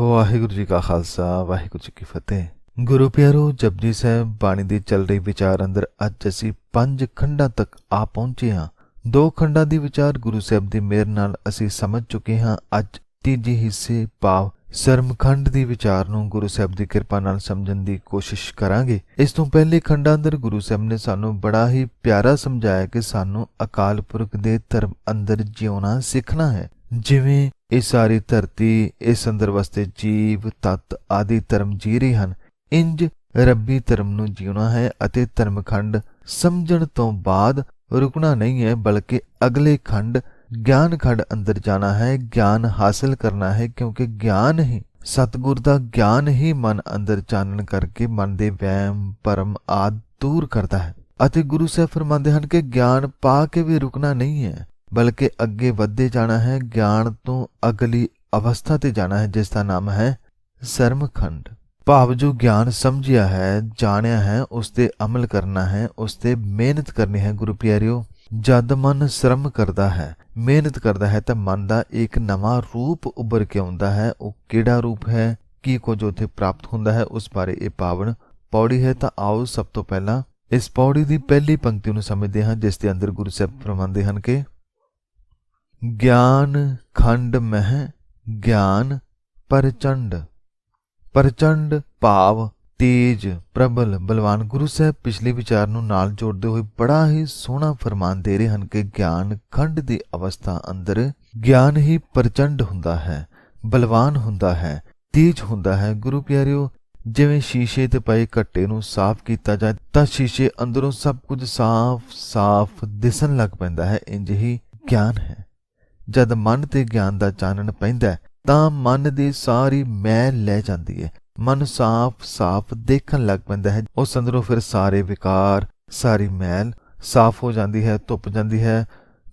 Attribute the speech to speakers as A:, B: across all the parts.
A: ਵਾਹਿਗੁਰੂ ਜੀ ਕਾ ਖਾਲਸਾ, ਵਾਹਿਗੁਰੂ ਜੀ ਕੀ ਫਤਿਹ। ਗੁਰੂ ਪਿਆਰੋ, ਜਪਜੀ ਸਾਹਿਬ, ਬਾਣੀ ਦੀ ਚੱਲ ਰਹੀ ਵਿਚਾਰ ਅੰਦਰ ਅੱਜ ਅਸੀਂ ਪੰਜ ਖੰਡਾਂ ਤੱਕ ਆ ਪਹੁੰਚੇ ਹਾਂ। ਦੋ ਖੰਡਾਂ ਦੀ ਵਿਚਾਰ ਗੁਰੂ ਸਾਹਿਬ ਦੀ ਮਿਹਰ ਨਾਲ ਅਸੀਂ ਸਮਝ ਚੁੱਕੇ ਹਾਂ। ਅੱਜ ਤੀਜੇ ਹਿੱਸੇ ਭਾਵ ਸਰਮਖੰਡ ਦੀ ਵਿਚਾਰ ਨੂੰ ਗੁਰੂ ਸਾਹਿਬ ਦੀ ਕਿਰਪਾ ਨਾਲ ਸਮਝਣ ਦੀ ਕੋਸ਼ਿਸ਼ ਕਰਾਂਗੇ। ਇਸ ਤੋਂ ਪਹਿਲੇ ਖੰਡਾਂ ਅੰਦਰ ਗੁਰੂ ਸਾਹਿਬ ਨੇ ਸਾਨੂੰ ਬੜਾ ਹੀ ਪਿਆਰਾ ਸਮਝਾਇਆ ਕਿ ਸਾਨੂੰ ਅਕਾਲ ਪੁਰਖ ਦੇ ਧਰਮ ਅੰਦਰ ਜਿਉਣਾ ਸਿੱਖਣਾ ਹੈ। ਜਿਵੇਂ ਇਹ ਸਾਰੀ ਧਰਤੀ ਇਸ ਅੰਦਰ ਵਸਦੇ ਜੀਵ, ਤਤ ਆਦਿ ਧਰਮ ਜੀ ਰਹੇ ਹਨ। ਇੰਜ ਰੱਬੀ ਧਰਮ ਨੂੰ ਜਿਉਣਾ ਹੈ ਅਤੇ ਧਰਮਖੰਡ ਸਮਝਣ ਤੋਂ ਬਾਅਦ ਰੁਕਣਾ ਨਹੀਂ ਹੈ, ਬਲਕਿ ਅਗਲੇ ਖੰਡ, ਗਿਆਨ ਖੰਡ ਅੰਦਰ ਜਾਣਾ ਹੈ, ਗਿਆਨ ਹਾਸਲ ਕਰਨਾ ਹੈ, ਕਿਉਂਕਿ ਗਿਆਨ ਹੀ, ਸਤਿਗੁਰ ਦਾ ਗਿਆਨ ਹੀ ਮਨ ਅੰਦਰ ਚਾਨਣ ਕਰਕੇ ਮਨ ਦੇ ਵਹਿਮ, ਭਰਮ ਆਦ ਦੂਰ ਕਰਦਾ ਹੈ। ਅਤੇ ਗੁਰੂ ਸਾਹਿਬ ਫਰਮਾਉਂਦੇ ਹਨ ਕਿ ਗਿਆਨ ਪਾ ਕੇ ਵੀ ਰੁਕਣਾ ਨਹੀਂ ਹੈ। ਬਲਕਿ ਅੱਗੇ ਵਧਦੇ ਜਾਣਾ ਹੈ, ਗਿਆਨ ਤੋਂ ਅਗਲੀ ਅਵਸਥਾ ਤੇ ਜਾਣਾ ਹੈ ਜਿਸ ਦਾ ਨਾਮ ਹੈ ਸਰਮਖੰਡ ਭਾਵ ਜੋ ਗਿਆਨ ਸਮਝਿਆ ਹੈ, ਜਾਣਿਆ ਹੈ ਉਸ ਤੇ ਅਮਲ ਕਰਨਾ ਹੈ ਉਸ ਤੇ ਮਿਹਨਤ ਕਰਨੀ ਹੈ, ਗੁਰੂ ਪਿਆਰਿਓ। ਜਦ ਮਨ ਸ਼ਰਮ ਕਰਦਾ ਹੈ, ਮਿਹਨਤ ਕਰਦਾ ਹੈ, ਤਾਂ ਮਨ ਦਾ ਇੱਕ ਨਵਾਂ ਰੂਪ ਉੱਭਰ ਕੇ ਆਉਂਦਾ ਹੈ। ਉਹ ਕਿਹੜਾ ਰੂਪ ਹੈ? ਕੀ ਕੁਝ ਉਥੇ ਪ੍ਰਾਪਤ ਹੁੰਦਾ ਹੈ? ਉਸ ਬਾਰੇ ਇਹ ਪਾਵਨ ਪੌੜੀ ਹੈ, ਤਾਂ ਆਓ ਸਭ ਤੋਂ ਪਹਿਲਾਂ ਇਸ ਪੌੜੀ ਦੀ ਪਹਿਲੀ ਪੰਕਤੀ ਨੂੰ ਸਮਝਦੇ ਹਾਂ ਜਿਸ ਦੇ ਅੰਦਰ ਗੁਰੂ ਸਾਹਿਬ ਫਰਮਾਉਂਦੇ ਹਨ ਕਿ ਗਿਆਨ ਖੰਡ ਮਹਿ, ਗਿਆਨ ਪ੍ਰਚੰਡ। ਪ੍ਰਚੰਡ ਭਾਵ ਤੇਜ ਪ੍ਰਬਲ ਬਲਵਾਨ ਗੁਰੂ ਸਾਹਿਬ ਪਿਛਲੇ ਵਿਚਾਰ ਨੂੰ ਨਾਲ ਜੋੜਦੇ ਹੋਏ ਬੜਾ ਹੀ ਸੋਹਣਾ ਫਰਮਾਨ ਦੇ ਰਹੇ ਹਨ ਕਿ ਗਿਆਨ ਖੰਡ ਦੀ ਅਵਸਥਾ ਅੰਦਰ ਗਿਆਨ ਹੀ ਪ੍ਰਚੰਡ ਹੁੰਦਾ ਹੈ, ਬਲਵਾਨ ਹੁੰਦਾ ਹੈ, ਤੇਜ ਹੁੰਦਾ ਹੈ। ਗੁਰੂ ਪਿਆਰਿਓ, ਜਿਵੇਂ ਸ਼ੀਸ਼ੇ ਤੇ ਪਏ ਘੱਟੇ ਨੂੰ ਸਾਫ਼ ਕੀਤਾ ਜਾਏ, ਤਾਂ ਸ਼ੀਸ਼ੇ ਅੰਦਰੋਂ ਸਭ ਕੁਝ ਸਾਫ਼-ਸਾਫ਼ ਦਿਸਣ ਲੱਗ ਪੈਂਦਾ ਹੈ। ਇੰਜ ਹੀ ਗਿਆਨ ਹੈ। ਜਦ ਮਨ ਤੇ ਗਿਆਨ ਦਾ ਚਾਨਣ ਪੈਂਦਾ ਤਾਂ ਮਨ ਦੀ ਸਾਰੀ ਮੈਲ ਲੈ ਜਾਂਦੀ ਹੈ। ਮਨ ਸਾਫ਼-ਸਾਫ਼ ਦੇਖਣ ਲੱਗ ਪੈਂਦਾ ਹੈ। ਉਸ ਅੰਦਰੋਂ ਫਿਰ ਸਾਰੇ ਵਿਕਾਰ, ਸਾਰੀ ਮੈਲ ਸਾਫ਼ ਹੋ ਜਾਂਦੀ ਹੈ, ਧੁੱਪ ਜਾਂਦੀ ਹੈ।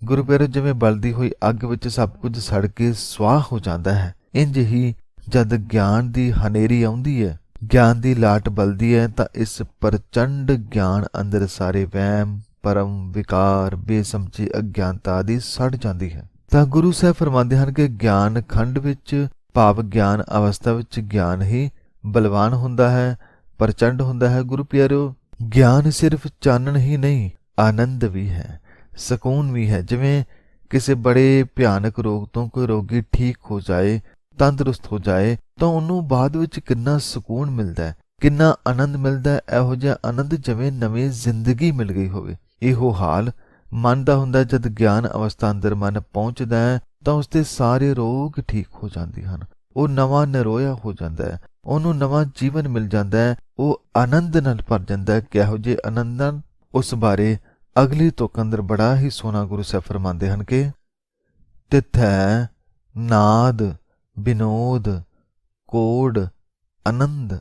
A: ਗੁਰੂ ਪਿਆਰੇ ਜਿਵੇਂ ਬਲਦੀ ਹੋਈ ਅੱਗ ਵਿੱਚ ਸਭ ਕੁਝ ਸੜ ਕੇ ਸਵਾਹ ਹੋ ਜਾਂਦਾ ਹੈ। ਇੰਜ ਹੀ ਜਦ ਗਿਆਨ ਦੀ ਹਨੇਰੀ ਆਉਂਦੀ ਹੈ, ਗਿਆਨ ਦੀ ਲਾਟ ਬਲਦੀ ਹੈ, ਤਾਂ ਇਸ ਪ੍ਰਚੰਡ ਗਿਆਨ ਅੰਦਰ ਸਾਰੇ ਵਹਿਮ, ਪਰਮ ਵਿਕਾਰ, ਬੇਸਮਝੀ ਅਗਿਆਨਤਾ ਆਦਿ ਸੜ ਜਾਂਦੀ ਹੈ। ਤਾਂ ਗੁਰੂ ਸਾਹਿਬ ਫਰਮਾਉਂਦੇ ਹਨ ਕਿ ਗਿਆਨ ਖੰਡ ਵਿੱਚ, ਭਾਵ ਗਿਆਨ ਅਵਸਥਾ ਵਿੱਚ ਗਿਆਨ ਹੀ ਬਲਵਾਨ ਹੁੰਦਾ ਹੈ, ਪ੍ਰਚੰਡ ਹੁੰਦਾ ਹੈ। ਗੁਰੂ ਪਿਆਰਿਓ ਗਿਆਨ ਸਿਰਫ ਚਾਨਣ ਹੀ ਨਹੀਂ, ਆਨੰਦ ਵੀ ਹੈ, ਸਕੂਨ ਵੀ ਹੈ। ਜਿਵੇਂ ਕਿਸੇ ਬੜੇ ਭਿਆਨਕ ਰੋਗ ਤੋਂ ਕੋਈ ਰੋਗੀ ਠੀਕ ਹੋ ਜਾਏ, ਤੰਦਰੁਸਤ ਹੋ ਜਾਏ, ਤਾਂ ਉਹਨੂੰ ਬਾਅਦ ਵਿੱਚ ਕਿੰਨਾ ਸਕੂਨ ਮਿਲਦਾ ਹੈ, ਕਿੰਨਾ ਆਨੰਦ ਮਿਲਦਾ ਹੈ, ਇਹੋ ਜਿਹਾ ਆਨੰਦ ਜਿਵੇਂ ਨਵੀਂ ਜ਼ਿੰਦਗੀ ਮਿਲ ਗਈ ਹੋਵੇ। ਇਹੋ ਹਾਲ ਮਨ ਦਾ ਹੁੰਦਾ ਜਦ ਗਿਆਨ ਅਵਸਥਾ ਅੰਦਰ ਮਨ ਪਹੁੰਚਦਾ ਹੈ, ਤਾਂ ਉਸ ਦੇ ਸਾਰੇ ਰੋਗ ਠੀਕ ਹੋ ਜਾਂਦੇ ਹਨ। ਉਹ ਨਵਾਂ ਨਰੋਇਆ ਹੋ ਜਾਂਦਾ ਹੈ। ਉਹਨੂੰ ਨਵਾਂ ਜੀਵਨ ਮਿਲ ਜਾਂਦਾ ਹੈ। ਉਹ ਆਨੰਦ ਨਾਲ ਭਰ ਜਾਂਦਾ ਹੈ। ਕਿਹੋ ਜੇ ਆਨੰਦਨ ਉਸ ਬਾਰੇ ਅਗਲੀ ਤੁਕ ਅੰਦਰ ਬੜਾ ਹੀ ਸੋਹਣਾ ਗੁਰੂ ਸਾਹਿਬ ਫਰਮਾਉਂਦੇ ਹਨ ਕਿ ਤਿਥੈ ਨਾਦ ਬਿਨੋਦ ਕੋਡ ਆਨੰਦ।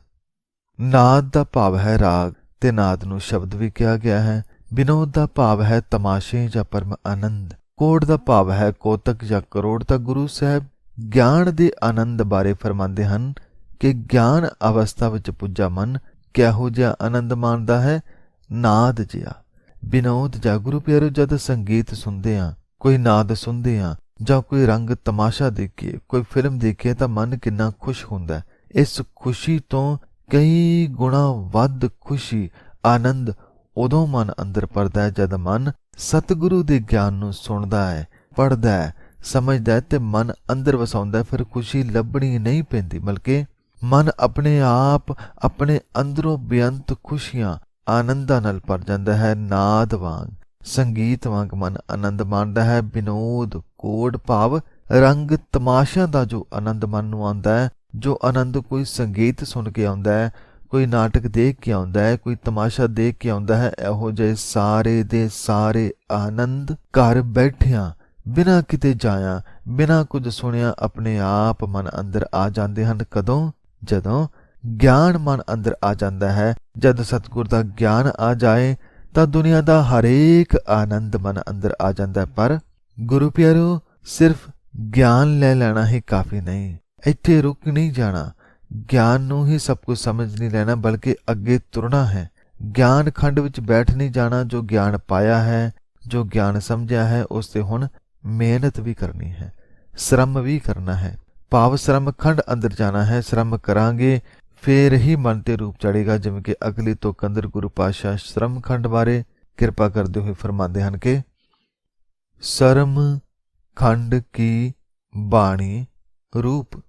A: ਨਾਦ ਦਾ ਭਾਵ ਹੈ ਰਾਗ। ਤੇ ਨਾਦ ਨੂੰ ਸ਼ਬਦ ਵੀ ਕਿਹਾ ਗਿਆ ਹੈ। ਵਿਨੋਦ ਦਾ ਭਾਵ ਹੈ ਤਮਾਸ਼ੇ ਜਾਂ ਪਰਮ ਆਨੰਦ ਕੋਡ ਦਾ ਭਾਵ ਹੈ ਕੋਤਕ ਜਾਂ ਕਰੋੜ ਤਾਂ ਗੁਰੂ ਸਾਹਿਬ ਗਿਆਨ ਦੇ ਆਨੰਦ ਬਾਰੇ ਫਰਮਾਉਂਦੇ ਹਨ ਕਿ ਗਿਆਨ ਅਵਸਥਾ ਵਿੱਚ ਪੁੱਜਾ ਮਨ ਕਿਹੋ ਜਿਹਾ ਆਨੰਦ ਮਾਣਦਾ ਹੈ? ਨਾਦ ਜਿਹਾ। ਬਿਨੋਦ ਜਾਂ ਗੁਰੂ ਪਿਆਰੋ, ਜਦ ਸੰਗੀਤ ਸੁਣਦੇ ਆ ਕੋਈ ਨਾਦ ਸੁਣਦੇ ਆ ਜਾਂ ਕੋਈ ਰੰਗ ਤਮਾਸ਼ਾ ਦੇਖੀਏ, ਕੋਈ ਫਿਲਮ ਦੇਖੀਏ ਤਾਂ ਮਨ ਕਿੰਨਾ ਖੁਸ਼ ਹੁੰਦਾ ਹੈ। ਇਸ ਖੁਸ਼ੀ ਤੋਂ ਕਈ ਗੁਣਾ ਵੱਧ ਖੁਸ਼ੀ, ਆਨੰਦ ਉਦੋਂ ਮਨ ਅੰਦਰ ਪਰਦਾ ਹੈ ਜਦ ਮਨ ਸਤਿਗੁਰੂ ਦੇ ਗਿਆਨ ਨੂੰ ਸੁਣਦਾ ਹੈ ਪੜਦਾ ਹੈ, ਸਮਝਦਾ ਹੈ ਤੇ ਮਨ ਅੰਦਰ ਵਸਾਉਂਦਾ ਹੈ, ਫਿਰ ਖੁਸ਼ੀ ਲੱਭਣੀ ਨਹੀਂ ਪੈਂਦੀ, ਬਲਕਿ ਮਨ ਆਪਣੇ ਆਪ, ਆਪਣੇ ਅੰਦਰੋਂ ਬੇਅੰਤ ਖੁਸ਼ੀਆਂ ਆਨੰਦਾਂ ਨਾਲ ਭਰ ਜਾਂਦਾ ਹੈ, ਨਾਦ ਵਾਂਗ, ਸੰਗੀਤ ਵਾਂਗ ਮਨ ਆਨੰਦ ਮਾਣਦਾ ਹੈ ਬਿਨੋਦ ਕੋਡ ਭਾਵ, ਰੰਗ ਤਮਾਸ਼ਾ ਦਾ ਜੋ ਆਨੰਦ ਮਨ ਨੂੰ ਆਉਂਦਾ ਹੈ, ਜੋ ਆਨੰਦ ਕੋਈ ਸੰਗੀਤ ਸੁਣ ਕੇ ਆਉਂਦਾ ਹੈ ਕੋਈ ਨਾਟਕ ਦੇਖ ਕੇ ਆਉਂਦਾ ਹੈ, ਕੋਈ ਤਮਾਸ਼ਾ ਦੇਖ ਕੇ ਆਉਂਦਾ ਹੈ, ਇਹੋ ਜਿਹੇ ਸਾਰੇ ਦੇ ਸਾਰੇ ਆਨੰਦ ਘਰ ਬੈਠਿਆਂ, ਬਿਨਾਂ ਕਿਤੇ ਜਾਇਆ, ਬਿਨਾਂ ਕੁਝ ਸੁਣਿਆ ਆਪਣੇ ਆਪ ਮਨ ਅੰਦਰ ਆ ਜਾਂਦੇ ਹਨ। ਕਦੋਂ? ਜਦੋਂ ਗਿਆਨ ਮਨ ਅੰਦਰ ਆ ਜਾਂਦਾ ਹੈ। ਜਦ ਸਤਿਗੁਰ ਦਾ ਗਿਆਨ ਆ ਜਾਏ, ਤਾਂ ਦੁਨੀਆ ਦਾ ਹਰੇਕ ਆਨੰਦ ਮਨ ਅੰਦਰ ਆ ਜਾਂਦਾ ਹੈ। ਪਰ ਗੁਰੂ ਪਿਆਰੋ, ਸਿਰਫ ਗਿਆਨ ਲੈ ਲੈਣਾ ਹੀ ਕਾਫੀ ਨਹੀਂ। ਇੱਥੇ ਰੁਕ ਨਹੀਂ ਜਾਣਾ। ਗਿਆਨ ਨੂੰ ਹੀ ਸਭ ਕੁਝ ਸਮਝ ਨਹੀਂ ਲੈਣਾ, ਬਲਕਿ ਅੱਗੇ ਤੁਰਨਾ ਹੈ। ਗਿਆਨ ਖੰਡ ਵਿੱਚ ਬੈਠ ਨਹੀਂ ਜਾਣਾ, ਜੋ ਗਿਆਨ ਪਾਇਆ ਹੈ, ਜੋ ਗਿਆਨ ਸਮਝਿਆ ਹੈ, ਉਸ ਤੇ ਹੁਣ ਮਿਹਨਤ ਵੀ ਕਰਨੀ ਹੈ, ਸ਼ਰਮ ਵੀ ਕਰਨਾ ਹੈ। ਭਾਵ ਸ਼ਰਮ ਖੰਡ ਅੰਦਰ ਜਾਣਾ ਹੈ, ਸ਼ਰਮ ਕਰਾਂਗੇ, ਫੇਰ ਹੀ ਮਨ ਤੇ ਰੂਪ ਚੜੇਗਾ ਜਿਵੇਂ ਕਿ ਅਗਲੀ ਤੋਂ ਕੰਦਰ ਗੁਰੂ ਪਾਤਸ਼ਾਹ ਸ਼ਰਮ ਖੰਡ ਬਾਰੇ ਕਿਰਪਾ ਕਰਦੇ ਹੋਏ ਫਰਮਾਉਂਦੇ ਹਨ ਕਿ ਸ਼ਰਮ ਖੰਡ ਕੀ ਬਾਣੀ ਰੂਪ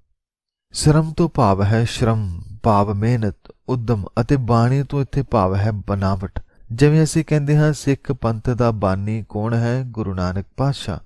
A: ਸ਼ਰਮ ਤੋਂ ਭਾਵ ਹੈ ਸ਼ਰਮ, ਭਾਵ ਮਿਹਨਤ, ਉਦਮ ਅਤੇ ਬਾਣੀ ਤੋਂ ਇੱਥੇ ਭਾਵ ਹੈ ਬਨਾਵਟ। ਜਿਵੇਂ ਅਸੀਂ ਕਹਿੰਦੇ ਹਾਂ, ਸਿੱਖ ਪੰਥ ਦਾ ਬਾਨੀ ਕੌਣ ਹੈ? ਗੁਰੂ ਨਾਨਕ ਪਾਤਸ਼ਾਹ।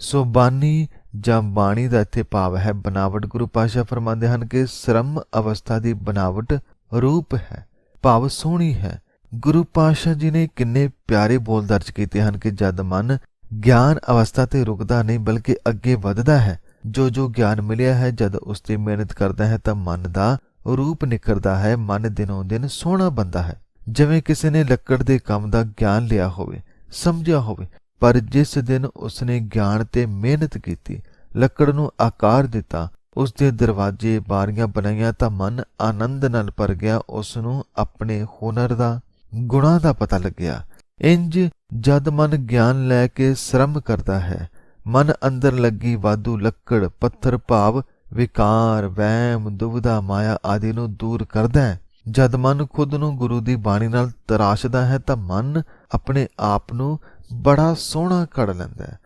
A: ਸੋ ਬਾਨੀ ਜਾਂ ਬਾਣੀ ਦਾ ਇੱਥੇ ਭਾਵ ਹੈ ਬਨਾਵਟ। ਗੁਰੂ ਪਾਤਸ਼ਾਹ ਫਰਮਾਉਂਦੇ ਹਨ ਕਿ ਸ਼ਰਮ ਅਵਸਥਾ ਦੀ ਬਨਾਵਟ ਰੂਪ ਹੈ, ਭਾਵ ਸੋਹਣੀ ਹੈ। ਗੁਰੂ ਪਾਤਸ਼ਾਹ ਜੀ ਨੇ ਕਿੰਨੇ ਪਿਆਰੇ ਬੋਲ ਦਰਜ ਕੀਤੇ ਹਨ ਕਿ ਜਦ ਮਨ ਗਿਆਨ ਅਵਸਥਾ ਤੇ ਰੁਕਦਾ ਨਹੀਂ, ਬਲਕਿ ਅੱਗੇ ਵੱਧਦਾ ਹੈ ਜੋ ਜੋ ਗਿਆਨ ਮਿਲਿਆ ਹੈ, ਜਦ ਉਸ ਤੇ ਮਿਹਨਤ ਕਰਦਾ ਹੈ, ਤਾਂ ਮਨ ਦਾ ਰੂਪ ਨਿਖਰਦਾ ਹੈ, ਮਨ ਦਿਨੋਂ ਦਿਨ ਸੋਹਣਾ ਬੰਦਾ ਹੈ। ਜਿਵੇਂ ਕਿਸੇ ਨੇ ਲੱਕੜ ਦੇ ਕੰਮ ਦਾ ਗਿਆਨ ਲਿਆ ਹੋਵੇ, ਸਮਝਿਆ ਹੋਵੇ, ਪਰ ਜਿਸ ਦਿਨ ਉਸਨੇ ਗਿਆਨ ਤੇ ਮਿਹਨਤ ਕੀਤੀ, ਲੱਕੜ ਨੂੰ ਆਕਾਰ ਦਿੱਤਾ, ਉਸ ਦੇ ਦਰਵਾਜ਼ੇ, ਬਾਰੀਆਂ ਬਣਾਈਆਂ, ਤਾਂ ਮਨ ਆਨੰਦ ਨਾਲ ਭਰ ਗਿਆ, ਉਸ ਨੂੰ ਆਪਣੇ ਹੁਨਰ ਦਾ, ਗੁਣਾਂ ਦਾ ਪਤਾ ਲੱਗਿਆ। ਇੰਜ ਜਦ ਮਨ ਗਿਆਨ ਲੈ ਕੇ ਸ਼ਰਮ ਕਰਦਾ ਹੈ ਮਨ ਅੰਦਰ ਲੱਗੀ ਵਾਧੂ ਲੱਕੜ, ਪੱਥਰ, ਭਾਵ, ਵਿਕਾਰ, ਵਹਿਮ ਦੁਬਿਧਾ ਮਾਇਆ ਆਦਿ ਨੂੰ ਦੂਰ ਕਰਦਾ ਹੈ। ਜਦ ਮਨ ਖੁਦ ਨੂੰ ਗੁਰੂ ਦੀ ਬਾਣੀ ਨਾਲ ਤਰਾਸ਼ਦਾ ਹੈ ਤਾਂ ਮਨ ਆਪਣੇ ਆਪ ਨੂੰ ਬੜਾ ਸੋਹਣਾ ਘੜ ਲੈਂਦਾ ਹੈ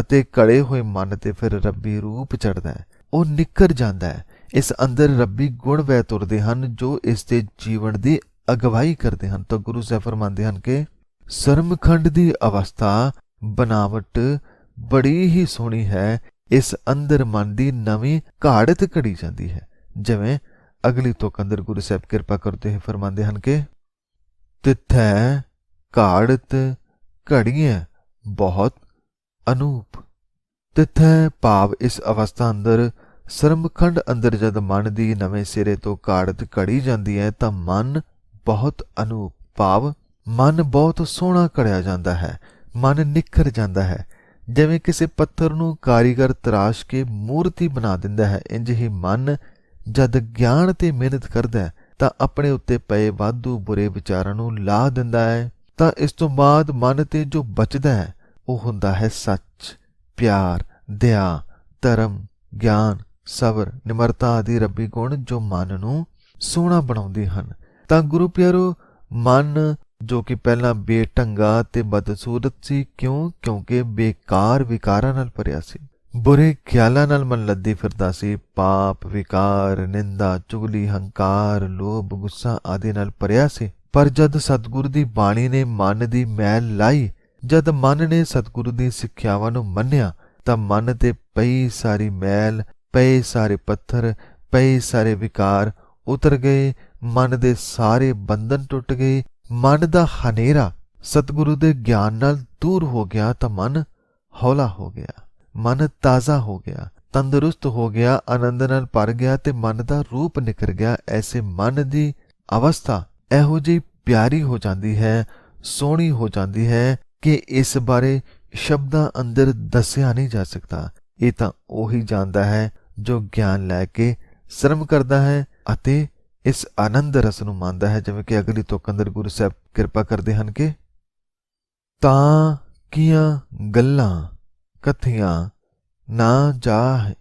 A: ਅਤੇ ਘੜੇ ਹੋਏ ਮਨ ਤੇ ਫਿਰ ਰੱਬੀ ਰੂਪ ਚੜਦਾ ਹੈ। ਉਹ ਨਿੱਕਰ ਜਾਂਦਾ ਹੈ। ਇਸ ਅੰਦਰ ਰੱਬੀ ਗੁਣ ਵਹਿ ਤੁਰਦੇ ਹਨ, ਜੋ ਇਸ ਦੇ ਜੀਵਨ ਦੀ ਅਗਵਾਈ ਕਰਦੇ ਹਨ। ਤਾਂ ਗੁਰੂ ਸਾਹਿਬ ਫਰਮਾਉਂਦੇ ਹਨ ਕਿ ਸ਼ਰਮਖੰਡ ਦੀ ਅਵਸਥਾ, ਬਨਾਵਟ ਬੜੀ ਹੀ ਸੋਹਣੀ ਹੈ। ਇਸ ਅੰਦਰ ਮਨ ਦੀ ਨਵੀਂ ਘਾੜਤ ਘੜੀ ਜਾਂਦੀ ਹੈ। ਜਿਵੇਂ ਅਗਲੀ ਤੋਂ ਅੰਦਰ ਗੁਰੂ ਸਾਹਿਬ ਕਿਰਪਾ ਕਰਦੇ ਹੋਏ ਫਰਮਾਉਂਦੇ ਹਨ ਕਿ ਤਿਥੈ ਘਾੜਤ ਘੜੀਆਂ ਬਹੁਤ ਅਨੂਪ। ਤਿਥੈ ਭਾਵ ਇਸ ਅਵਸਥਾ ਅੰਦਰ ਸਰਮਖੰਡ ਅੰਦਰ ਜਦ ਮਨ ਦੀ ਨਵੇਂ ਸਿਰੇ ਤੋਂ ਘਾੜਤ ਘੜੀ ਜਾਂਦੀ ਹੈ ਤਾਂ ਮਨ ਬਹੁਤ ਅਨੂਪ, ਭਾਵ ਮਨ ਬਹੁਤ ਸੋਹਣਾ ਘੜਿਆ ਜਾਂਦਾ ਹੈ। ਮਨ ਨਿਖਰ ਜਾਂਦਾ ਹੈ। ਜਿਵੇਂ ਕਿਸੇ ਪੱਥਰ ਨੂੰ ਕਾਰੀਗਰ ਤਰਾਸ਼ ਕੇ ਮੂਰਤੀ ਬਣਾ ਦਿੰਦਾ ਹੈ, ਇੰਜ ਹੀ ਮਨ ਜਦ ਗਿਆਨ ਤੇ ਮਿਹਨਤ ਕਰਦਾ ਤਾਂ ਆਪਣੇ ਉੱਤੇ ਪਏ ਵਾਧੂ ਬੁਰੇ ਵਿਚਾਰਾਂ ਨੂੰ ਲਾ ਦਿੰਦਾ ਹੈ। ਤਾਂ ਇਸ ਤੋਂ ਬਾਅਦ ਮਨ ਤੇ ਜੋ ਬਚਦਾ ਹੈ, ਉਹ ਹੁੰਦਾ ਹੈ ਸੱਚ, ਪਿਆਰ, ਦਇਆ, ਧਰਮ, ਗਿਆਨ, ਸਬਰ, ਨਿਮਰਤਾ ਆਦਿ ਰੱਬੀ ਗੁਣ ਜੋ ਮਨ ਨੂੰ ਸੋਹਣਾ ਬਣਾਉਂਦੇ ਹਨ। ਤਾਂ ਗੁਰੂ ਪਿਆਰੋ, ਮਨ ਜੋ ਕਿ ਪਹਿਲਾਂ ਬੇਢੰਗਾ ਤੇ ਬਦਸੂਰਤ ਸੀ, ਕਿਉਂ? ਕਿਉਂਕਿ ਬੇਕਾਰ ਵਿਕਾਰਾਂ ਨਾਲ ਭਰਿਆ ਸੀ। ਬੁਰੇ ਖਿਆਲਾਂ ਨਾਲ ਮਨ ਲੱਦੀ ਫਿਰਦਾ ਸੀ। ਪਾਪ, ਵਿਕਾਰ, ਨਿੰਦਾ, ਚੁਗਲੀ, ਹੰਕਾਰ, ਲੋਭ, ਗੁੱਸਾ ਆਦਿ ਨਾਲ ਭਰਿਆ ਸੀ। ਪਰ ਜਦ ਸਤਿਗੁਰੂ ਦੀ ਬਾਣੀ ਨੇ ਮਨ ਦੀ ਮੈਲ ਲਾਈ, ਜਦ ਮਨ ਨੇ ਸਤਿਗੁਰੂ ਦੀ ਸਿੱਖਿਆਵਾਂ ਨੂੰ ਮੰਨਿਆ, ਤਾਂ ਮਨ ਤੇ ਪਈ ਸਾਰੀ ਮੈਲ, ਪਏ ਸਾਰੇ ਪੱਥਰ, ਪਏ ਸਾਰੇ ਵਿਕਾਰ ਉਤਰ ਗਏ। ਮਨ ਦੇ ਸਾਰੇ ਬੰਧਨ ਟੁੱਟ ਗਏ। ਮਨ ਦਾ ਹਨੇਰਾ ਸਤਿਗੁਰੂ ਦੇ ਗਿਆਨ ਨਾਲ ਦੂਰ ਹੋ ਗਿਆ ਤਾਂ ਮਨ ਹੌਲਾ ਹੋ ਗਿਆ। ਮਨ ਤਾਜ਼ਾ ਹੋ ਗਿਆ, ਤੰਦਰੁਸਤ ਹੋ ਗਿਆ, ਆਨੰਦ ਨਾਲ ਭਰ ਗਿਆ ਤੇ ਮਨ ਦਾ ਰੂਪ ਨਿਕਰ ਗਿਆ। ਐਸੇ ਮਨ ਦੀ ਅਵਸਥਾ ਇਹੋ ਜਿਹੀ ਪਿਆਰੀ ਹੋ ਜਾਂਦੀ ਹੈ, ਸੋਹਣੀ ਹੋ ਜਾਂਦੀ ਹੈ ਕਿ ਇਸ ਬਾਰੇ ਸ਼ਬਦਾਂ ਅੰਦਰ ਦੱਸਿਆ ਨਹੀਂ ਜਾ ਸਕਦਾ। ਇਹ ਤਾਂ ਉਹੀ ਜਾਣਦਾ ਹੈ ਜੋ ਗਿਆਨ ਲੈ ਕੇ ਸ਼ਰਮ ਕਰਦਾ ਹੈ ਅਤੇ ਇਸ ਆਨੰਦ ਰਸ ਨੂੰ ਮੰਨਦਾ ਹੈ, ਜਿਵੇਂ ਕਿ ਅਗਲੀ ਤੁਕ ਅੰਦਰ ਗੁਰੂ ਸਾਹਿਬ ਕਿਰਪਾ ਕਰਦੇ ਹਨ ਕਿ ਤਾਂ ਕੀਆਂ ਗੱਲਾਂ, ਕਥੀਆਂ ਨਾ ਜਾਹ।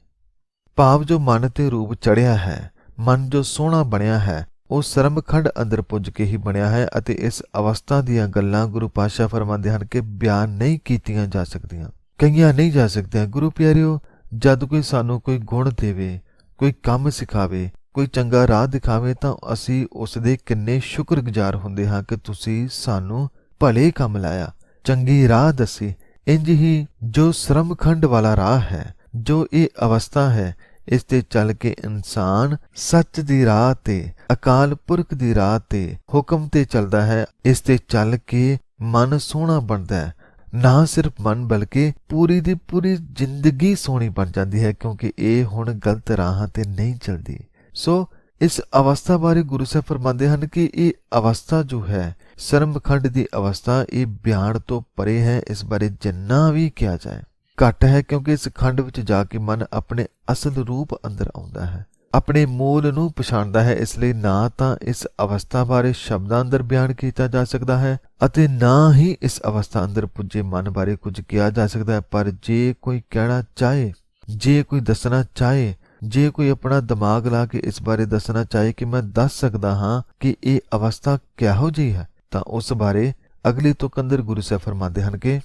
A: ਭਾਵ ਜੋ ਮਨ ਤੇ ਰੂਪ ਚੜਿਆ ਹੈ, ਮਨ ਜੋ ਸੋਹਣਾ ਬਣਿਆ ਹੈ, ਉਹ ਸਰਮਖੰਡ ਅੰਦਰ ਪੁੱਜ ਕੇ ਹੀ ਬਣਿਆ ਹੈ ਅਤੇ ਇਸ ਅਵਸਥਾ ਦੀਆਂ ਗੱਲਾਂ ਗੁਰੂ ਪਾਤਸ਼ਾਹ ਫਰਮਾਉਂਦੇ ਹਨ ਕਿ ਬਿਆਨ ਨਹੀਂ ਕੀਤੀਆਂ ਜਾ ਸਕਦੀਆਂ ਕਈਆਂ ਨਹੀਂ ਜਾ ਸਕਦੀਆਂ। ਗੁਰੂ ਪਿਆਰਿਓ, ਜਦ ਕੋਈ ਸਾਨੂੰ ਕੋਈ ਗੁਣ ਦੇਵੇ, ਕੋਈ ਕੰਮ ਸਿਖਾਵੇ ਕੋਈ ਚੰਗਾ ਰਾਹ ਦਿਖਾਵੇ ਤਾਂ ਅਸੀਂ ਉਸ ਦੇ ਕਿੰਨੇ ਸ਼ੁਕਰਗੁਜ਼ਾਰ ਹੁੰਦੇ ਹਾਂ ਕਿ ਤੁਸੀਂ ਸਾਨੂੰ ਭਲੇ ਕੰਮ ਲਾਇਆ, ਚੰਗੀ ਰਾਹ ਦੱਸੀ। ਇੰਜ ਹੀ ਜੋ ਸ਼ਰਮਖੰਡ ਵਾਲਾ ਰਾਹ ਹੈ, ਜੋ ਇਹ ਅਵਸਥਾ ਹੈ, ਇਸ ਤੇ ਚੱਲ ਕੇ ਇਨਸਾਨ ਸੱਚ ਦੀ ਰਾਹ ਤੇ, ਅਕਾਲ ਪੁਰਖ ਦੀ ਰਾਹ ਤੇ ਹੁਕਮ ਤੇ ਚੱਲਦਾ ਹੈ, ਇਸ ਤੇ ਚੱਲ ਕੇ ਮਨ ਸੋਹਣਾ ਬਣਦਾ ਹੈ। ਨਾ ਸਿਰਫ ਮਨ ਬਲਕਿ ਪੂਰੀ ਦੀ ਪੂਰੀ ਜ਼ਿੰਦਗੀ ਸੋਹਣੀ ਬਣ ਜਾਂਦੀ ਹੈ ਕਿਉਂਕਿ ਇਹ ਹੁਣ ਗਲਤ ਰਾਹਾਂ ਤੇ ਨਹੀਂ ਚੱਲਦੀ। ਸੋ ਇਸ ਅਵਸਥਾ ਬਾਰੇ ਗੁਰੂ ਸਾਹਿਬ ਫਰਮਾਉਂਦੇ ਹਨ ਕਿ ਇਹ ਅਵਸਥਾ ਜੋ ਹੈ ਸ਼ਰਮਖੰਡ ਦੀ ਅਵਸਥਾ, ਇਹ ਬਿਆਨ ਤੋਂ ਪਰੇ ਹੈ, ਇਸ ਬਾਰੇ ਜਿੰਨਾ ਵੀ ਕਿਹਾ ਜਾਏ, ਘੱਟ ਹੈ ਕਿਉਂਕਿ ਇਸ ਖੰਡ ਵਿੱਚ ਜਾ ਕੇ ਮਨ ਆਪਣੇ ਅਸਲ ਰੂਪ ਅੰਦਰ ਆਉਂਦਾ ਹੈ, ਆਪਣੇ ਮੂਲ ਨੂੰ ਪਛਾਣਦਾ ਹੈ, ਇਸ ਲਈ ਨਾ ਤਾਂ ਇਸ ਅਵਸਥਾ ਬਾਰੇ ਸ਼ਬਦਾਂ ਅੰਦਰ ਬਿਆਨ ਕੀਤਾ ਜਾ ਸਕਦਾ ਹੈ ਅਤੇ ਨਾ ਹੀ ਇਸ ਅਵਸਥਾ ਅੰਦਰ ਪੁੱਜੇ ਮਨ ਬਾਰੇ ਕੁਝ ਕਿਹਾ ਜਾ ਸਕਦਾ ਹੈ, ਪਰ ਜੇ ਕੋਈ ਕਹਿਣਾ ਚਾਹੇ, ਜੇ ਕੋਈ ਦੱਸਣਾ ਚਾਹੇ ਜੇ ਕੋਈ ਆਪਣਾ ਦਿਮਾਗ ਲਾ ਕੇ ਇਸ ਬਾਰੇ ਦੱਸਣਾ ਚਾਹੇ ਕਿ ਮੈਂ ਦੱਸ ਸਕਦਾ ਹਾਂ ਕਿ ਇਹ ਅਵਸਥਾ ਕਿਹੋ ਜਿਹੀ ਹੈ, ਤਾਂ ਉਸ ਬਾਰੇ ਅਗਲੀ ਤੁਕ ਅੰਦਰ ਗੁਰੂ ਸਾਹਿਬ ਫਰਮਾਉਂਦੇ ਹਨ ਕਿ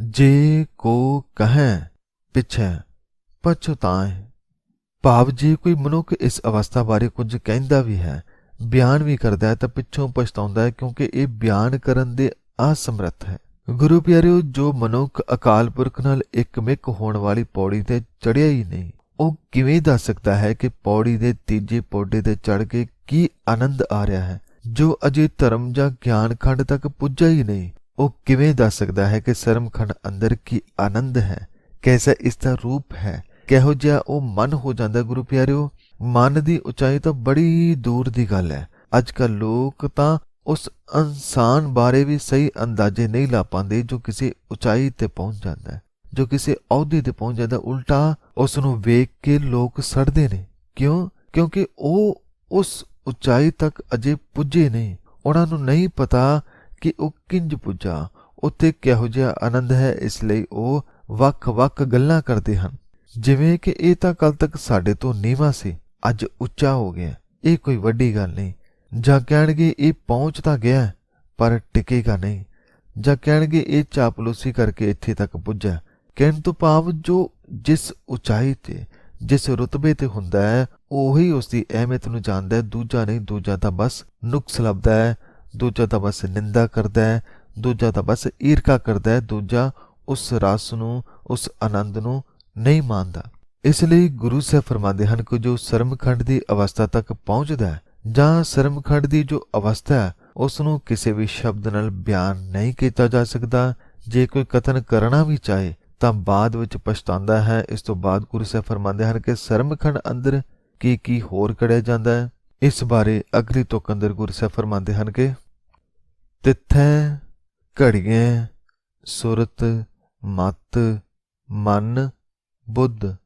A: ਜੇ ਕੋ ਕਹੈ, ਪਿਛੈ ਪਛਤਾਏ ਭਾਵ ਜੇ ਕੋਈ ਮਨੁੱਖ ਇਸ ਅਵਸਥਾ ਬਾਰੇ ਕੁਝ ਕਹਿੰਦਾ ਵੀ ਹੈ, ਬਿਆਨ ਵੀ ਕਰਦਾ ਹੈ, ਤਾਂ ਪਿੱਛੋਂ ਪਛਤਾਉਂਦਾ ਹੈ ਕਿਉਂਕਿ ਇਹ ਬਿਆਨ ਕਰਨ ਦੇ ਅਸਮਰੱਥ ਹੈ। ਗੁਰੂ ਪਿਆਰਿਓ, ਜੋ ਮਨੁੱਖ ਅਕਾਲ ਪੁਰਖ ਨਾਲ ਇੱਕਮਿਕ ਹੋਣ ਵਾਲੀ ਪੌੜੀ ਤੇ ਚੜਿਆ ਹੀ ਨਹੀਂ ਉਹ ਕਿਵੇਂ ਦੱਸ ਸਕਦਾ ਹੈ ਕਿ ਪੌੜੀ ਦੇ ਤੀਜੇ ਪੌੜੇ ਤੇ ਚੜ ਕੇ ਕੀ ਆਨੰਦ ਆ ਰਿਹਾ ਹੈ? ਜੋ ਅਜੇ ਧਰਮ ਜਾਂ ਗਿਆਨ ਖੰਡ ਤੱਕ ਪੁੱਜਾ ਹੀ ਨਹੀਂ, ਉਹ ਕਿਵੇਂ ਦੱਸ ਸਕਦਾ ਹੈ ਕਿ ਸਰਮ ਖੰਡ ਅੰਦਰ ਕੀ ਆਨੰਦ ਹੈ? ਕੈਸਾ ਇਸ ਦਾ ਰੂਪ ਹੈ? ਕਿਹੋ ਜਿਹਾ ਉਹ ਮਨ ਹੋ ਜਾਂਦਾ ਹੈ ਗੁਰੂ ਪਿਆਰਿਓ? ਮਨ ਦੀ ਉਚਾਈ ਤਾਂ ਬੜੀ ਦੂਰ ਦੀ ਗੱਲ ਹੈ। ਅੱਜ ਕੱਲ ਲੋਕ ਤਾਂ ਉਸ ਇਨਸਾਨ ਬਾਰੇ ਵੀ ਸਹੀ ਅੰਦਾਜ਼ੇ ਨਹੀਂ ਲਾ ਪਾਉਂਦੇ ਜੋ ਕਿਸੇ ਉਚਾਈ ਤੇ ਪਹੁੰਚ ਜਾਂਦਾ ਹੈ। ਜੋ ਕਿਸੇ ਅਹੁਦੇ ਤੇ ਪਹੁੰਚ ਜਾਂਦਾ, ਉਲਟਾ ਉਸ ਨੂੰ ਵੇਖ ਕੇ ਲੋਕ ਸੜਦੇ ਨੇ। ਕਿਉਂ? ਕਿਉਂਕਿ ਉਹ ਉਸ ਉਚਾਈ ਤੱਕ ਅਜੇ ਪੁੱਜੇ ਨਹੀਂ ਉਹਨਾਂ ਨੂੰ ਨਹੀਂ ਪਤਾ ਕਿ ਉਹ ਕਿੰਜ ਪੁੱਜਾ। ਉੱਥੇ ਕਿਹੋ ਜਿਹਾ ਆਨੰਦ ਹੈ, ਇਸ ਲਈ ਉਹ ਵੱਖ-ਵੱਖ ਗੱਲਾਂ ਕਰਦੇ ਹਨ। ਜਿਵੇਂ ਕਿ ਇਹ ਤਾਂ ਕੱਲ ਤੱਕ ਸਾਡੇ ਤੋਂ ਨੀਵਾਂ ਸੀ, ਅੱਜ ਉੱਚਾ ਹੋ ਗਿਆ। ਇਹ ਕੋਈ ਵੱਡੀ ਗੱਲ ਨਹੀਂ। ਜਾਂ ਕਹਿਣਗੇ ਇਹ ਪਹੁੰਚ ਤਾਂ ਗਿਆ, ਪਰ ਟਿਕੇਗਾ ਨਹੀਂ। ਜਾਂ ਕਹਿਣਗੇ ਇਹ ਚਾਪਲੂਸੀ ਕਰਕੇ ਇੱਥੇ ਤੱਕ ਪੁੱਜਾ। ਕਹਿਣ ਤੋਂ ਭਾਵ ਜੋ ਜਿਸ ਉਚਾਈ ਤੇ, ਜਿਸ ਰੁਤਬੇ ਤੇ ਹੁੰਦਾ ਹੈ, ਉਹੀ ਉਸ ਦੀ ਅਹਿਮੀਅਤ ਨੂੰ ਜਾਣਦਾ ਹੈ। ਦੂਜਾ ਨਹੀਂ, ਦੂਜਾ ਤਾਂ ਬਸ ਨੁਕਸ ਲੱਭਦਾ ਹੈ। ਦੂਜਾ ਤਾਂ ਬਸ ਨਿੰਦਾ ਕਰਦਾ ਹੈ। ਦੂਜਾ ਤਾਂ ਬਸ ਈਰਖਾ ਕਰਦਾ ਹੈ। ਦੂਜਾ ਉਸ ਰਸ ਨੂੰ, ਉਸ ਆਨੰਦ ਨੂੰ ਨਹੀਂ ਮੰਨਦਾ ਇਸ ਲਈ ਗੁਰੂ ਸਾਹਿਬ ਫਰਮਾਉਂਦੇ ਹਨ ਕਿ ਜੋ ਸਰਮਖੰਡ ਦੀ ਅਵਸਥਾ ਤੱਕ ਪਹੁੰਚਦਾ ਹੈ ਜਾਂ ਸਰਮਖੰਡ ਦੀ ਜੋ ਅਵਸਥਾ ਹੈ ਉਸ ਨੂੰ ਕਿਸੇ ਵੀ ਸ਼ਬਦ ਨਾਲ ਬਿਆਨ ਨਹੀਂ ਕੀਤਾ ਜਾ ਸਕਦਾ। ਜੇ ਕੋਈ ਕਥਨ ਕਰਨਾ ਵੀ ਚਾਹੇ ਤਾਂ ਬਾਅਦ ਵਿੱਚ ਪਛਤਾਉਂਦਾ ਹੈ। ਇਸ ਤੋਂ ਬਾਅਦ ਗੁਰੂ ਸਾਹਿਬ ਫਰਮਾਉਂਦੇ ਹਨ ਕਿ ਸਰਮਖੰਡ ਅੰਦਰ ਕੀ ਕੀ ਹੋਰ ਕੜਿਆ ਜਾਂਦਾ ਹੈ? ਇਸ ਬਾਰੇ ਅਗਲੀ ਤੁਕ ਅੰਦਰ ਗੁਰੂ ਸਾਹਿਬ ਫਰਮਾਉਂਦੇ ਹਨ ਕਿ ਤਿੱਥੈ ਘੜੀਏ ਸੁਰਤ ਮਤ ਮਨ ਬੁੱਧ।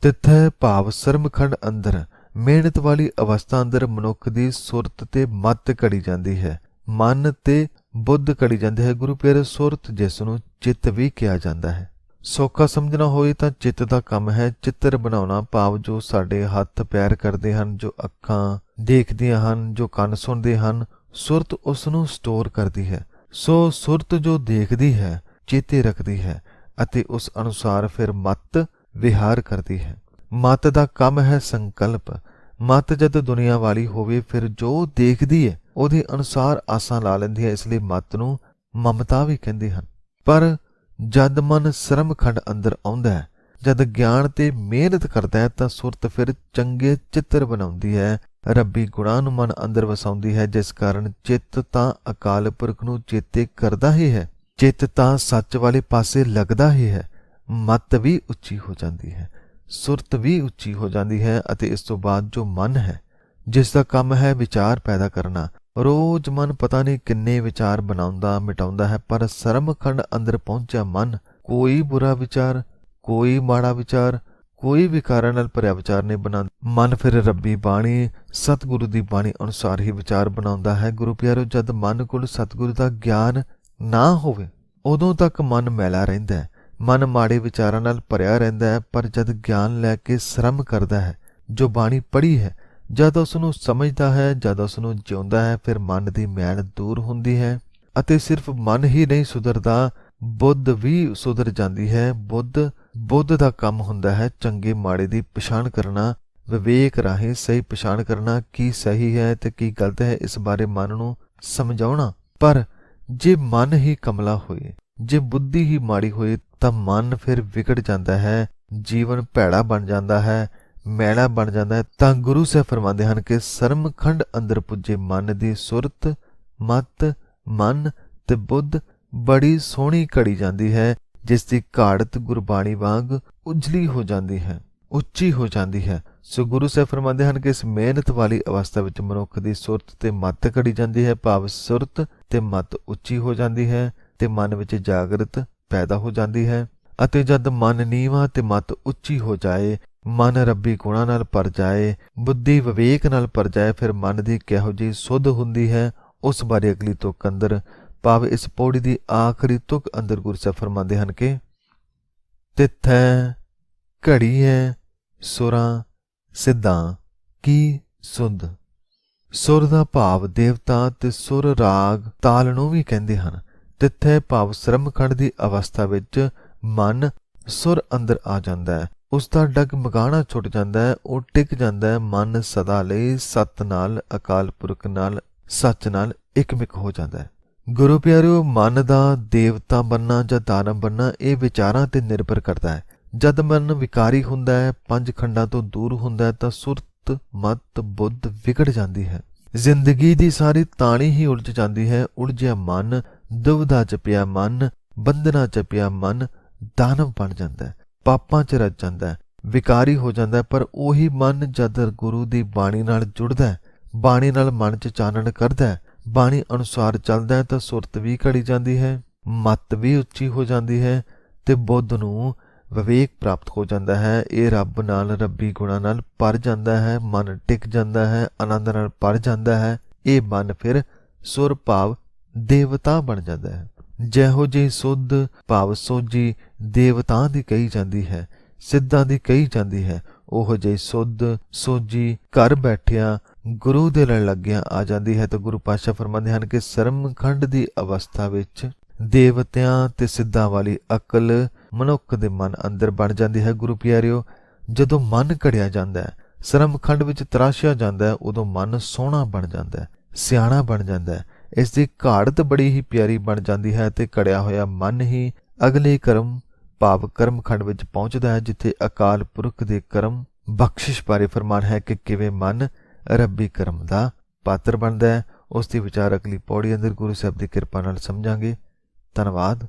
A: ਤਿੱਥੈ ਭਾਵ ਸਰਮਖੰਡ ਅੰਦਰ ਮਿਹਨਤ ਵਾਲੀ ਅਵਸਥਾ ਅੰਦਰ ਮਨੁੱਖ ਦੀ ਸੁਰਤ ਤੇ ਮਤ ਘੜੀ ਜਾਂਦੀ ਹੈ। ਮਨ ਤੇ ਬੁੱਧ ਘੜੀ ਜਾਂਦੇ ਹੈ। ਗੁਰੂ ਪਿਆਰੇ, ਸੁਰਤ ਜਿਸ ਨੂੰ ਚਿੱਤ ਵੀ ਕਿਹਾ ਜਾਂਦਾ ਹੈ। ਸੌਖਾ ਸਮਝਣਾ ਹੋਵੇ ਤਾਂ ਚਿੱਤ ਦਾ ਕੰਮ ਹੈ ਚਿੱਤਰ ਬਣਾਉਣਾ ਭਾਵ ਜੋ ਸਾਡੇ ਹੱਥ ਪੈਰ ਕਰਦੇ ਹਨ, ਜੋ ਅੱਖਾਂ ਦੇਖਦੀਆਂ ਹਨ, ਜੋ ਕੰਨ ਸੁਣਦੇ ਹਨ, ਸੁਰਤ ਉਸ ਨੂੰ ਸਟੋਰ ਕਰਦੀ ਹੈ। ਸੋ ਸੁਰਤ ਜੋ ਦੇਖਦੀ ਹੈ, ਚੇਤੇ ਰੱਖਦੀ ਹੈ ਅਤੇ ਉਸ ਅਨੁਸਾਰ ਫਿਰ ਮਤ ਵਿਹਾਰ ਕਰਦੀ ਹੈ। ਮਤ ਦਾ ਕੰਮ ਹੈ ਸੰਕਲਪ। ਮਤ ਜਦ ਦੁਨੀਆ ਵਾਲੀ ਹੋਵੇ ਫਿਰ ਜੋ ਦੇਖਦੀ ਹੈ, ਉਹਦੇ ਅਨੁਸਾਰ ਆਸਾਂ ਲਾ ਲੈਂਦੀ ਹੈ, ਇਸ ਲਈ ਮਤ ਨੂੰ ਮਮਤਾ ਵੀ ਕਹਿੰਦੇ ਹਨ। ਪਰ ਜਦ ਮਨ ਸ਼ਰਮਖੰਡ ਅੰਦਰ ਆਉਂਦਾ ਹੈ, ਜਦ ਗਿਆਨ ਤੇ ਮਿਹਨਤ ਕਰਦਾ ਹੈ, ਤਾਂ ਸੁਰਤ ਫਿਰ ਚੰਗੇ ਚਿੱਤਰ ਬਣਾਉਂਦੀ ਹੈ। ਰੱਬੀ ਗੁਣਾਂ ਨੂੰ ਮਨ ਅੰਦਰ ਵਸਾਉਂਦੀ ਹੈ, ਜਿਸ ਕਾਰਨ ਚਿੱਤ ਤਾਂ ਅਕਾਲ ਪੁਰਖ ਨੂੰ ਚੇਤੇ ਕਰਦਾ ਹੀ ਹੈ, ਚਿੱਤ ਤਾਂ ਸੱਚ ਵਾਲੇ ਪਾਸੇ ਲੱਗਦਾ ਹੀ ਹੈ। ਮਤ ਵੀ ਉੱਚੀ ਹੋ ਜਾਂਦੀ ਹੈ, ਸੁਰਤ ਵੀ ਉੱਚੀ ਹੋ ਜਾਂਦੀ ਹੈ ਅਤੇ ਇਸ ਤੋਂ ਬਾਅਦ ਜੋ ਮਨ ਹੈ, ਜਿਸ ਦਾ ਕੰਮ ਹੈ ਵਿਚਾਰ ਪੈਦਾ ਕਰਨਾ ਰੋਜ਼ ਮਨ ਪਤਾ ਨਹੀਂ ਕਿੰਨੇ ਵਿਚਾਰ ਬਣਾਉਂਦਾ, ਮਿਟਾਉਂਦਾ ਹੈ, ਪਰ ਸਰਮਖੰਡ ਅੰਦਰ ਪਹੁੰਚਿਆ ਮਨ, ਕੋਈ ਬੁਰਾ ਵਿਚਾਰ, ਕੋਈ ਮਾੜਾ ਵਿਚਾਰ, ਕੋਈ ਵਿਕਾਰਾਂ ਨਾਲ ਭਰਿਆ ਵਿਚਾਰ ਨਹੀਂ ਬਣਾਉਂਦਾ। ਮਨ ਫਿਰ ਰੱਬੀ ਬਾਣੀ, ਸਤਿਗੁਰੂ ਦੀ ਬਾਣੀ ਅਨੁਸਾਰ ਹੀ ਵਿਚਾਰ ਬਣਾਉਂਦਾ ਹੈ। ਗੁਰੂ ਪਿਆਰੋ, ਜਦ ਮਨ ਕੋਲ ਸਤਿਗੁਰੂ ਦਾ ਗਿਆਨ ਨਾ ਹੋਵੇ, ਉਦੋਂ ਤੱਕ ਮਨ ਮੈਲਾ ਰਹਿੰਦਾ ਹੈ। ਮਨ ਮਾੜੇ ਵਿਚਾਰਾਂ ਨਾਲ ਭਰਿਆ ਰਹਿੰਦਾ ਹੈ, ਪਰ ਜਦ ਗਿਆਨ ਲੈ ਕੇ ਸ਼ਰਮ ਕਰਦਾ ਹੈ, ਜੋ ਬਾਣੀ ਪੜ੍ਹੀ ਹੈ ਜਦ ਉਸ ਨੂੰ ਸਮਝਦਾ ਹੈ, ਜਦ ਉਸ ਨੂੰ ਜਿਉਂਦਾ ਹੈ, ਫਿਰ ਮਨ ਦੀ ਮੈਲ ਦੂਰ ਹੁੰਦੀ ਹੈ ਅਤੇ ਸਿਰਫ ਮਨ ਹੀ ਨਹੀਂ ਸੁਧਰਦਾ, ਬੁੱਧ ਵੀ ਸੁਧਰ ਜਾਂਦੀ ਹੈ। ਬੁੱਧ ਬੁੱਧ ਦਾ ਕੰਮ ਹੁੰਦਾ ਹੈ ਚੰਗੇ ਮਾੜੇ ਦੀ ਪਛਾਣ ਕਰਨਾ, ਵਿਵੇਕ ਰਾਹੀਂ ਸਹੀ ਪਛਾਣ ਕਰਨਾ, ਕੀ ਸਹੀ ਹੈ ਤੇ ਕੀ ਗਲਤ ਹੈ ਇਸ ਬਾਰੇ ਮਨ ਨੂੰ ਸਮਝਾਉਣਾ। ਪਰ ਜੇ ਮਨ ਹੀ ਕਮਲਾ ਹੋਏ, ਜੇ ਬੁੱਧੀ ਹੀ ਮਾੜੀ ਹੋਏ ਤਾਂ ਮਨ ਫਿਰ ਵਿਗੜ ਜਾਂਦਾ ਹੈ, ਜੀਵਨ ਭੈੜਾ ਬਣ ਜਾਂਦਾ ਹੈ। ਮੈਲਾ ਬਣ ਜਾਂਦਾ ਹੈ, ਤਾਂ ਗੁਰੂ ਸਾਹਿਬ ਫਰਮਾਉਂਦੇ ਹਨ ਕਿ ਸਰਮਖੰਡ ਅੰਦਰ ਪੁੱਜੇ ਮਨ ਦੀ ਸੁਰਤ, ਮਤ, ਮਨ ਤੇ ਬੁੱਧ ਬੜੀ ਸੋਹਣੀ ਘੜੀ ਜਾਂਦੀ ਹੈ, ਜਿਸ ਦੀ ਘਾੜਤ ਗੁਰਬਾਣੀ ਵਾਂਗ ਉਜਲੀ ਹੋ ਜਾਂਦੀ ਹੈ, ਉੱਚੀ ਹੋ ਜਾਂਦੀ ਹੈ। ਸੋ ਗੁਰੂ ਸਾਹਿਬ ਫਰਮਾਉਂਦੇ ਹਨ ਕਿ ਇਸ ਮਿਹਨਤ ਵਾਲੀ ਅਵਸਥਾ ਵਿੱਚ ਮਨੁੱਖ ਦੀ ਸੁਰਤ ਤੇ ਮਤ ਘੜੀ ਜਾਂਦੀ ਹੈ, ਭਾਵ ਸੁਰਤ ਤੇ ਮਤ ਉੱਚੀ ਹੋ ਜਾਂਦੀ ਹੈ ਤੇ ਮਨ ਵਿੱਚ ਜਾਗਰਤ ਪੈਦਾ ਹੋ ਜਾਂਦੀ ਹੈ ਅਤੇ ਜਦ ਮਨ ਨੀਵਾ ਤੇ ਮਤ ਉੱਚੀ ਹੋ ਜਾਏ ਮਨ ਰੱਬੀ ਗੁਣਾਂ ਨਾਲ ਭਰ ਜਾਏ, ਬੁੱਧੀ ਵਿਵੇਕ ਨਾਲ ਭਰ ਜਾਏ, ਫਿਰ ਮਨ ਦੀ ਕਿਹੋ ਜਿਹੀ ਸੁਧ ਹੁੰਦੀ ਹੈ, ਉਸ ਬਾਰੇ ਅਗਲੀ ਤੁਕ ਅੰਦਰ, ਭਾਵ ਇਸ ਪੌੜੀ ਦੀ ਆਖਰੀ ਤੁਕ ਅੰਦਰ ਗੁਰੂ ਸਾਹਿਬ ਫਰਮਾਉਂਦੇ ਹਨ ਕਿ, ਤਿੱਥੈ, ਘੜੀਐ, ਸੁਰਾਂ, ਸਿੱਧਾਂ, ਕੀ ਸੁਧ ਸੁਰ ਦਾ ਭਾਵ ਦੇਵਤਾ ਤੇ ਸੁਰ ਰਾਗ ਤਾਲ ਨੂੰ ਵੀ ਕਹਿੰਦੇ ਹਨ। ਤਿੱਥੇ ਭਾਵ ਸ਼ਰਮਖੰਡ ਦੀ ਅਵਸਥਾ ਵਿੱਚ ਮਨ ਸੁਰ ਅੰਦਰ ਆ ਜਾਂਦਾ ਹੈ। ਉਸ ਦਾ ਡਗਮਗਾਣਾ ਛੁੱਟ ਜਾਂਦਾ ਹੈ, ਉਹ ਟਿਕ ਜਾਂਦਾ ਹੈ, ਮਨ ਸਦਾ ਲਈ ਸਤ ਨਾਲ, ਅਕਾਲ ਪੁਰਖ ਨਾਲ, ਸੱਚ ਨਾਲ ਇਕਮਿਕ ਹੋ ਜਾਂਦਾ ਹੈ। ਗੁਰੂ ਪਿਆਰਿਓ, ਮਨ ਦਾ ਦੇਵਤਾ ਬੰਨਾ ਜਾਂ ਦਾਨਵ ਬੰਨਾ, ਇਹ ਵਿਚਾਰਾਂ ਤੇ ਨਿਰਭਰ ਕਰਦਾ ਹੈ। ਜਦ ਮਨ ਵਿਕਾਰੀ ਹੁੰਦਾ ਹੈ, ਪੰਜ ਖੰਡਾਂ ਤੋਂ ਦੂਰ ਹੁੰਦਾ ਹੈ, ਤਾਂ ਸੁਰਤ, ਮਤ, ਬੁੱਧ ਵਿਗੜ ਜਾਂਦੀ ਹੈ। ਜ਼ਿੰਦਗੀ ਦੀ ਸਾਰੀ ਤਾਣੀ ਹੀ ਉਲਝ ਜਾਂਦੀ ਹੈ। ਉਲਝਿਆ ਮਨ, ਦੁਵਿਧਾ ਚ ਪਿਆ ਮਨ, ਬੰਧਨਾ ਚ ਪਿਆ ਮਨ, ਦਾਨਵ ਬਣ ਜਾਂਦਾ ਹੈ। ਪਾਪਾਂ ਚ ਰਚ ਜਾਂਦਾ ਹੈ, ਵਿਕਾਰੀ ਹੋ ਜਾਂਦਾ ਹੈ, ਪਰ ਉਹੀ ਮਨ ਜਦ ਗੁਰੂ ਦੀ ਬਾਣੀ ਨਾਲ ਜੁੜਦਾ ਹੈ, ਬਾਣੀ ਨਾਲ ਮਨ ਚ ਚਾਨਣ ਕਰਦਾ ਹੈ, ਬਾਣੀ ਅਨੁਸਾਰ ਚੱਲਦਾ ਹੈ ਤਾਂ ਸੁਰਤ ਵੀ ਘੜੀ ਜਾਂਦੀ ਹੈ, ਮਤ ਵੀ ਉੱਚੀ ਹੋ ਜਾਂਦੀ ਹੈ ਤੇ ਬੁੱਧ ਨੂੰ ਵਿਵੇਕ ਪ੍ਰਾਪਤ ਹੋ ਜਾਂਦਾ ਹੈ। ਇਹ ਰੱਬ ਨਾਲ ਰੱਬੀ ਗੁਣਾ ਨਾਲ ਭਰ ਜਾਂਦਾ ਹੈ, ਮਨ ਟਿਕ ਜਾਂਦਾ ਹੈ, ਆਨੰਦ ਨਾਲ ਭਰ ਜਾਂਦਾ ਹੈ, ਇਹ ਮਨ ਫਿਰ ਸੁਰ ਭਾਵ ਦੇਵਤਾ ਬਣ ਜਾਂਦਾ ਹੈ। ਜਿਹੋ ਜਿਹੀ ਸੁੱਧ ਭਾਵ ਸੋਜੀ ਦੇਵਤਾ ਦੀ ਕਹੀ ਜਾਂਦੀ ਹੈ, ਸਿੱਧਾਂ ਦੀ ਕਹੀ ਜਾਂਦੀ ਹੈ, ਉਹ ਜਿਹੀ ਸੁੱਧ ਸੋਜੀ ਘਰ ਬੈਠਿਆਂ ਗੁਰੂ ਦੇ ਲੜ ਲੱਗਿਆ ਆ ਜਾਂਦੀ ਹੈ ਤਾਂ ਗੁਰੂ ਪਾਤਸ਼ਾਹ ਫਰਮਾਉਂਦੇ ਹਨ ਕਿ ਸਰਮਖੰਡ ਦੀ ਅਵਸਥਾ ਵਿੱਚ ਦੇਵਤਿਆਂ ਤੇ ਸਿੱਧਾਂ ਵਾਲੀ ਅਕਲ ਮਨੁੱਖ ਦੇ ਮਨ ਅੰਦਰ ਬਣ ਜਾਂਦੀ ਹੈ। ਗੁਰੂ ਪਿਆਰਿਓ, ਜਦੋਂ ਮਨ ਘੜਿਆ ਜਾਂਦਾ ਹੈ, ਸਰਮਖੰਡ ਵਿੱਚ ਤਰਾਸ਼ਿਆ ਜਾਂਦਾ ਹੈ, ਉਦੋਂ ਮਨ ਸੋਹਣਾ ਬਣ ਜਾਂਦਾ ਹੈ, ਸਿਆਣਾ ਬਣ ਜਾਂਦਾ ਹੈ। ਇਸ ਦੀ ਘਾੜਤ ਬੜੀ ਹੀ ਪਿਆਰੀ ਬਣ ਜਾਂਦੀ ਹੈ ਤੇ ਘੜਿਆ ਹੋਇਆ ਮਨ ਹੀ ਅਗਲੇ ਕਰਮ, ਭਾਵ ਕਰਮਖੰਡ ਵਿੱਚ ਪਹੁੰਚਦਾ ਹੈ, ਜਿੱਥੇ ਅਕਾਲ ਪੁਰਖ ਦੇ ਕਰਮ ਬਖਸ਼ਿਸ਼ ਬਾਰੇ ਫਰਮਾਨ ਹੈ ਕਿ ਕਿਵੇਂ ਮਨ ਰੱਬੀ ਕਰਮ ਦਾ ਪਾਤਰ ਬਣਦਾ ਹੈ। ਉਸ ਦੀ ਵਿਚਾਰ ਅਗਲੀ ਪੌੜੀ ਅੰਦਰ ਗੁਰੂ ਸਾਹਿਬ ਦੀ ਕਿਰਪਾ ਨਾਲ ਸਮਝਾਂਗੇ। ਧੰਨਵਾਦ।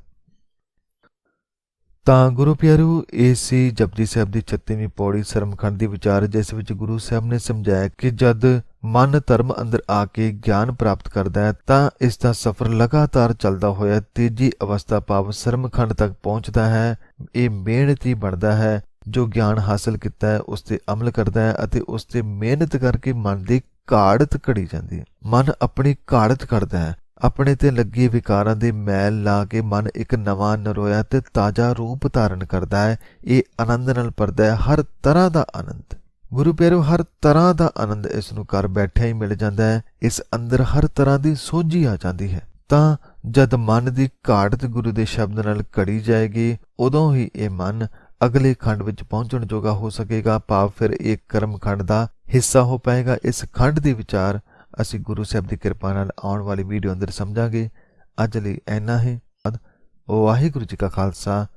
A: ਤਾਂ ਗੁਰੂ ਪਿਆਰੂ, ਇਹ ਸੀ ਜਪਜੀ ਸਾਹਿਬ ਦੀ 36ਵੀਂ ਪੌੜੀ ਸਰਮਖੰਡ ਦੀ ਵਿਚਾਰ, ਜਿਸ ਵਿੱਚ ਗੁਰੂ ਸਾਹਿਬ ਨੇ ਸਮਝਾਇਆ ਕਿ ਜਦ ਮਨ ਧਰਮ ਅੰਦਰ ਆ ਕੇ ਗਿਆਨ ਪ੍ਰਾਪਤ ਕਰਦਾ ਹੈ, ਤਾਂ ਇਸ ਦਾ ਸਫ਼ਰ ਲਗਾਤਾਰ ਚੱਲਦਾ ਹੋਇਆ ਤੀਜੀ ਅਵਸਥਾ ਭਾਵ ਸਰਮਖੰਡ ਤੱਕ ਪਹੁੰਚਦਾ ਹੈ। ਇਹ ਮਿਹਨਤੀ ਬਣਦਾ ਹੈ, ਜੋ ਗਿਆਨ ਹਾਸਲ ਕੀਤਾ ਹੈ, ਉਸ ਤੇ ਅਮਲ ਕਰਦਾ ਹੈ ਅਤੇ ਉਸ ਤੇ ਮਿਹਨਤ ਕਰਕੇ ਮਨ ਦੀ ਘਾੜਤ ਘੜੀ ਜਾਂਦੀ ਹੈ। ਮਨ ਆਪਣੀ ਘਾੜਤ ਕਰਦਾ ਹੈ। ਆਪਣੇ ਤੇ ਲੱਗੇ ਵਿਕਾਰਾਂ ਦੇ ਮੈਲ ਲਾ ਕੇ ਮਨ ਇੱਕ ਨਵਾਂ ਨਰੋਇਆ ਤੇ ਤਾਜ਼ਾ ਰੂਪ ਧਾਰਨ ਕਰਦਾ ਹੈ। ਇਹ ਆਨੰਦ ਨਾਲ ਪਰਦਾ ਹੈ। ਹਰ ਤਰ੍ਹਾਂ ਦਾ ਆਨੰਦ। ਗੁਰੂ ਪਿਆਰੋ, ਹਰ ਤਰ੍ਹਾਂ ਦਾ ਆਨੰਦ ਇਸ ਨੂੰ ਘਰ ਬੈਠਿਆਂ ਹੀ ਮਿਲ ਜਾਂਦਾ ਹੈ। ਇਸ ਅੰਦਰ ਹਰ ਤਰ੍ਹਾਂ ਦੀ ਸੋਝੀ ਆ ਜਾਂਦੀ ਹੈ। ਤਾਂ ਜਦ ਮਨ ਦੀ ਘਾੜਤ ਗੁਰੂ ਦੇ ਸ਼ਬਦ ਨਾਲ ਘੜੀ ਜਾਏਗੀ, ਉਦੋਂ ਹੀ ਇਹ ਮਨ ਅਗਲੇ ਖੰਡ ਵਿੱਚ ਪਹੁੰਚਣ ਜੋਗਾ ਹੋ ਸਕੇਗਾ। ਭਾਵ ਫਿਰ ਇਹ ਕਰਮ ਖੰਡ ਦਾ ਹਿੱਸਾ ਹੋ ਪਾਏਗਾ। ਇਸ ਖੰਡ ਦੀ ਵਿਚਾਰ ਅਸੀਂ ਗੁਰੂ ਸਾਹਿਬ ਦੀ ਕਿਰਪਾ ਨਾਲ ਆਉਣ ਵਾਲੀ ਵੀਡੀਓ ਅੰਦਰ ਸਮਝਾਂਗੇ। ਅੱਜ ਲਈ ਇੰਨਾ ਹੀ। ਵਾਹਿਗੁਰੂ ਜੀ ਕਾ ਖਾਲਸਾ।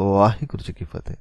A: ਵਾਹਿਗੁਰੂ ਜੀ ਕੀ ਫਤਿਹ।